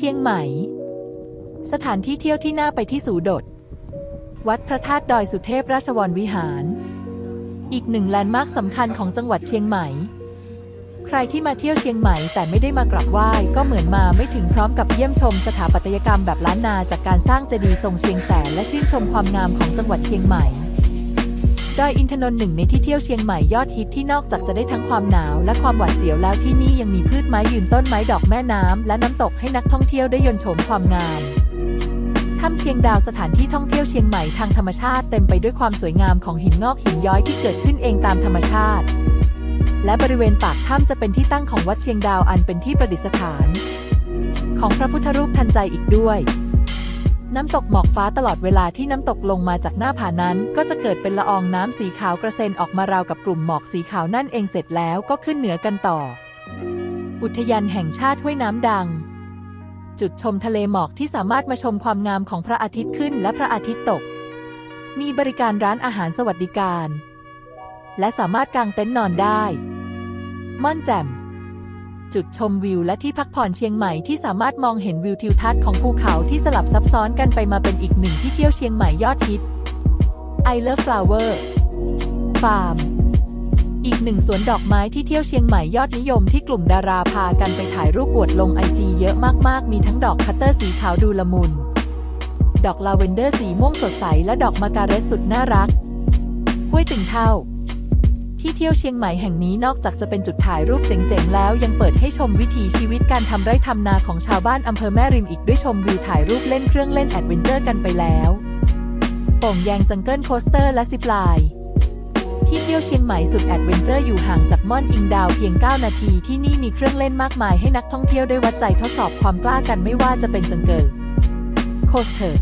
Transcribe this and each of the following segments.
ชียงใหม่ สถานที่เที่ยวที่น่าไปที่สูดด วัดพระธาตุดอยสุเทพราชวรวิหาร อีกหนึ่งแลนด์มาร์คสำคัญของจังหวัดเชียงใหม่ ใครที่มาเที่ยวเชียงใหม่แต่ไม่ได้มากราบไหว้ก็เหมือนมาไม่ถึงพร้อมกับเยี่ยมชมสถาปัตยกรรมแบบล้านนาจากการสร้างเจดีย์ทรงเชียงแสนและชื่นชมความงามของจังหวัดเชียงใหม่ ดอยอินทนนท์หนึ่งในที่เที่ยวเชียงใหม่ยอดฮิตที่นอกจากจะได้ทั้งความหนาวและความหวาดเสียวแล้วที่นี่ยังมีพืชไม้ยืนต้นไม้ดอกแม่น้ำและน้ำตกให้นักท่องเที่ยวได้ยนชมความงามถ้ำเชียงดาวสถานที่ท่องเที่ยวเชียงใหม่ทางธรรมชาติเต็มไปด้วยความสวยงามของหินงอกหินย้อยที่เกิดขึ้นเองตามธรรมชาติ และบริเวณปากถ้ำจะเป็นที่ตั้งของวัดเชียงดาวอันเป็นที่ประดิษฐาน ของพระพุทธรูปทันใจอีกด้วย น้ำตกหมอกฟ้าตลอดเวลาที่น้ำตกลงมาจากหน้าผานั้น ก็จะเกิดเป็นละอองน้ำสีขาวกระเซ็นออกมาราวกับกลุ่มหมอกสีขาวนั่นเองเสร็จแล้วก็ขึ้นเหนือกันต่อ อุทยานแห่งชาติห้วยน้ำดัง จุดชมทะเลหมอกที่สามารถมาชมความงามของพระอาทิตย์ขึ้นและพระอาทิตย์ตก มีบริการร้านอาหารสวัสดิการ และสามารถกางเต็นท์นอนได้ ม่อนแจ่ม จุดชมวิวและที่พักผ่อนเชียงใหม่ที่สามารถมองเห็นวิวทิวทัศน์ของภูเขาที่สลับซับซ้อนกันไปมาเป็นอีกหนึ่งที่เที่ยวเชียงใหม่ยอดฮิต I Love Flower Farm อีกหนึ่งสวนดอกไม้ที่เที่ยวเชียงใหม่ยอดนิยมที่กลุ่มดาราพากันไปถ่ายรูปอวดลงไอจีเยอะมากๆ มีทั้งดอกคัตเตอร์สีขาวดูละมุน ดอกลาเวนเดอร์สีม่วงสดใส และดอกมาการเรสสุดน่ารักห้วยตึงเท่า ที่เที่ยวเชียงใหม่แห่งนี้นอกจากจะเป็นจุดถ่ายรูปเจ๋งๆ แล้วยังเปิดให้ชมวิถีชีวิตการทำไร่ทำนาของชาวบ้านอำเภอแม่ริมอีกด้วยชมวิวถ่ายรูปเล่นเครื่องเล่นแอดเวนเจอร์กันไปแล้วโป่งแยงจังเกิลโคสเตอร์และซิปลน์ที่เที่ยวเชียงใหม่สุดแอดเวนเจอร์อยู่ห่างจากม่อนอิงดาวเพียง 9 นาทีที่นี่มีเครื่องเล่นมากมายให้นักท่องเที่ยวได้วัดใจทดสอบความกล้ากันไม่ว่าจะเป็นจังเกิลโคสเตอร์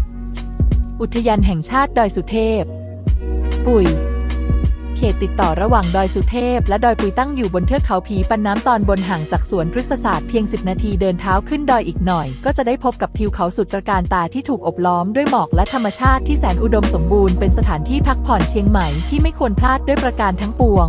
อุทยานแห่งชาติดอยสุเทพ ปุ๋ย เขตติดต่อระหว่างดอยสุเทพ และดอยปุยตั้งอยู่บนเทือกเขาผีปันน้ำตอนบนห่างจากสวนพฤกษศาสตร์เพียง 10 นาทีเดินเท้าขึ้นดอยอีกหน่อย ก็จะได้พบกับทิวเขาสุดตระการตาที่ถูกอบล้อมด้วยหมอกและธรรมชาติที่แสนอุดมสมบูรณ์เป็นสถานที่พักผ่อนเชียงใหม่ที่ไม่ควรพลาดด้วยประการทั้งปวง